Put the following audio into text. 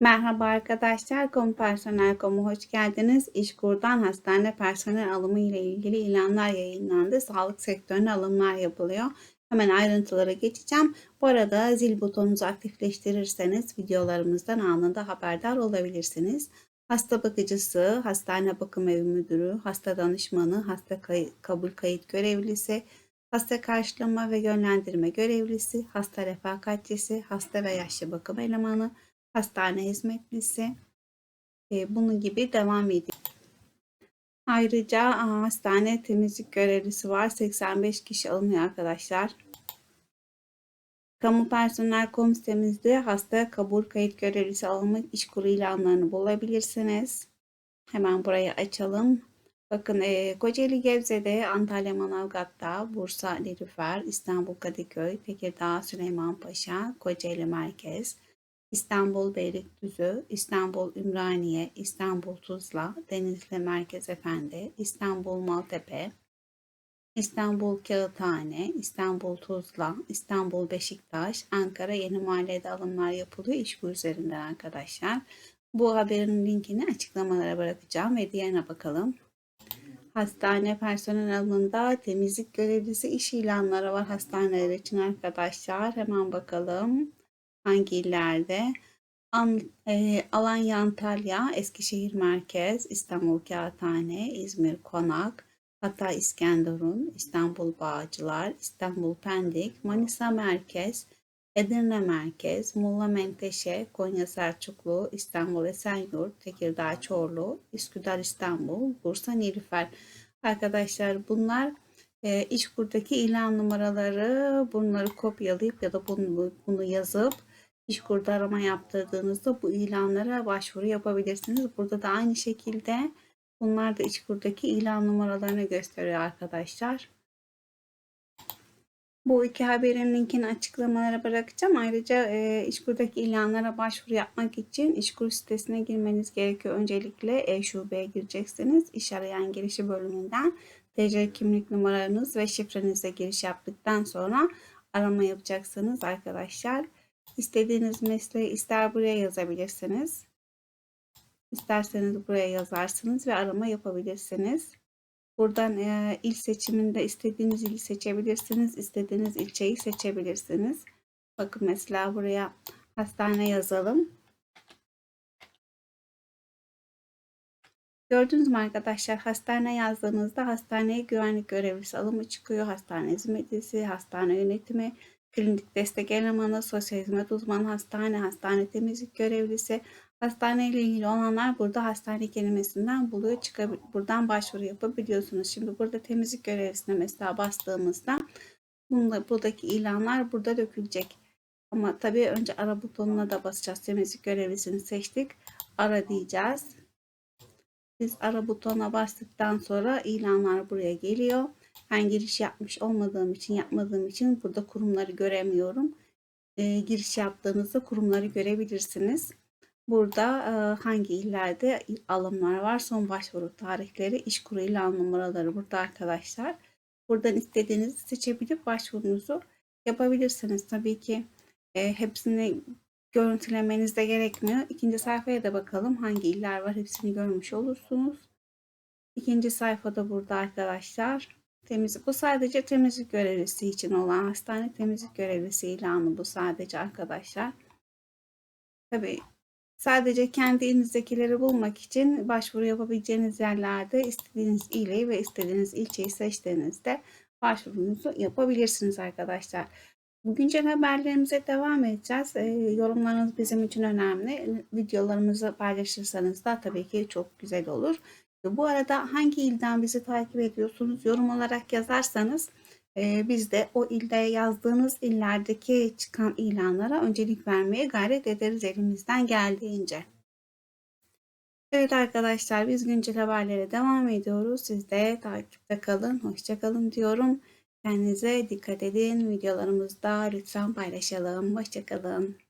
Merhaba arkadaşlar, Kamu Personel Kamu hoş geldiniz. İşkur'dan hastane personel alımı ile ilgili ilanlar yayınlandı. Sağlık sektörüne alımlar yapılıyor. Hemen ayrıntılara geçeceğim. Bu arada zil butonunuzu aktifleştirirseniz videolarımızdan anında haberdar olabilirsiniz. Hasta bakıcısı, hastane bakım evi müdürü, hasta danışmanı, hasta kay- kabul kayıt görevlisi, hasta karşılama ve yönlendirme görevlisi, hasta refakatçisi, hasta ve yaşlı bakım elemanı, hastane hizmetlisi, e, bunun gibi devam ediyor. Ayrıca hastane temizlik görevlisi var. 85 kişi alınıyor arkadaşlar. Kamu personel kom sitemizde hasta kabul kayıt görevlisi alımı iş kuru ilanlarını bulabilirsiniz. Hemen burayı açalım. Bakın e, Kocaeli Gebze'de, Antalya Manavgat'ta, Bursa Nilüfer, İstanbul Kadıköy, Tekirdağ Süleymanpaşa, Kocaeli Merkez, İstanbul Beylikdüzü, İstanbul Ümraniye, İstanbul Tuzla, Denizli Merkez Efendi, İstanbul Maltepe, İstanbul Kağıthane, İstanbul Tuzla, İstanbul Beşiktaş, Ankara Yeni Mahalle'de alımlar yapılıyor iş bu üzerinden arkadaşlar. Bu haberin linkini açıklamalara bırakacağım ve diğerine bakalım. Hastane personel alımında temizlik görevlisi iş ilanları var hastaneler için arkadaşlar. Hemen bakalım hangi illerde? An, e, Alanya, Antalya, Eskişehir Merkez, İstanbul Kağıthane, İzmir Konak, Hatay İskenderun, İstanbul Bağcılar, İstanbul Pendik, Manisa Merkez, Edirne Merkez, Muğla Menteşe, Konya Selçuklu, İstanbul Esenyurt, Tekirdağ Çorlu, Üsküdar İstanbul, Bursa Nilüfer. Arkadaşlar bunlar e, İşkur'daki ilan numaraları bunları kopyalayıp ya da bunu, bunu yazıp İşkur'da arama yaptırdığınızda bu ilanlara başvuru yapabilirsiniz. Burada da aynı şekilde bunlar da İşkur'daki ilan numaralarını gösteriyor arkadaşlar. Bu iki haberin linkini açıklamalara bırakacağım. Ayrıca e, İşkur'daki ilanlara başvuru yapmak için İşkur sitesine girmeniz gerekiyor. Öncelikle e-şubeye gireceksiniz. İş arayan girişi bölümünden TC kimlik numaranız ve şifrenizle giriş yaptıktan sonra arama yapacaksınız arkadaşlar. İstediğiniz mesleği ister buraya yazabilirsiniz. İsterseniz buraya yazarsınız ve arama yapabilirsiniz. Buradan e, il seçiminde istediğiniz ili seçebilirsiniz. istediğiniz ilçeyi seçebilirsiniz. Bakın mesela buraya hastane yazalım. Gördünüz mü arkadaşlar hastane yazdığınızda hastaneye güvenlik görevlisi alımı çıkıyor. Hastane hizmetlisi, hastane yönetimi, klinik destek elemanı, sosyal hizmet uzmanı, hastane, hastane temizlik görevlisi, hastane ile ilgili olanlar burada hastane kelimesinden buluyor. Çıkab buradan başvuru yapabiliyorsunuz. Şimdi burada temizlik görevlisine mesela bastığımızda bunda, buradaki ilanlar burada dökülecek. Ama tabii önce ara butonuna da basacağız. Temizlik görevlisini seçtik. Ara diyeceğiz. Biz ara butonuna bastıktan sonra ilanlar buraya geliyor. Ben giriş yapmış olmadığım için yapmadığım için burada kurumları göremiyorum. E, giriş yaptığınızda kurumları görebilirsiniz. Burada e, hangi illerde alımlar var, son başvuru tarihleri, iş kuru ilan numaraları burada arkadaşlar. Buradan istediğinizi seçebilip başvurunuzu yapabilirsiniz. Tabii ki e, hepsini görüntülemeniz de gerekmiyor. İkinci sayfaya da bakalım hangi iller var hepsini görmüş olursunuz. İkinci sayfada burada arkadaşlar. Temizlik. Bu sadece temizlik görevlisi için olan hastane temizlik görevlisi ilanı bu sadece arkadaşlar. Tabii sadece kendi ilinizdekileri bulmak için başvuru yapabileceğiniz yerlerde istediğiniz ili ve istediğiniz ilçeyi seçtiğinizde başvurunuzu yapabilirsiniz arkadaşlar. Güncel haberlerimize devam edeceğiz. E, yorumlarınız bizim için önemli. Videolarımızı paylaşırsanız da tabii ki çok güzel olur. Bu arada hangi ilden bizi takip ediyorsunuz yorum olarak yazarsanız e, biz de o ilde yazdığınız illerdeki çıkan ilanlara öncelik vermeye gayret ederiz elimizden geldiğince. Evet arkadaşlar biz güncel haberlere devam ediyoruz. Siz de takipte kalın. Hoşçakalın diyorum. Kendinize dikkat edin. Videolarımızda lütfen paylaşalım. Hoşçakalın.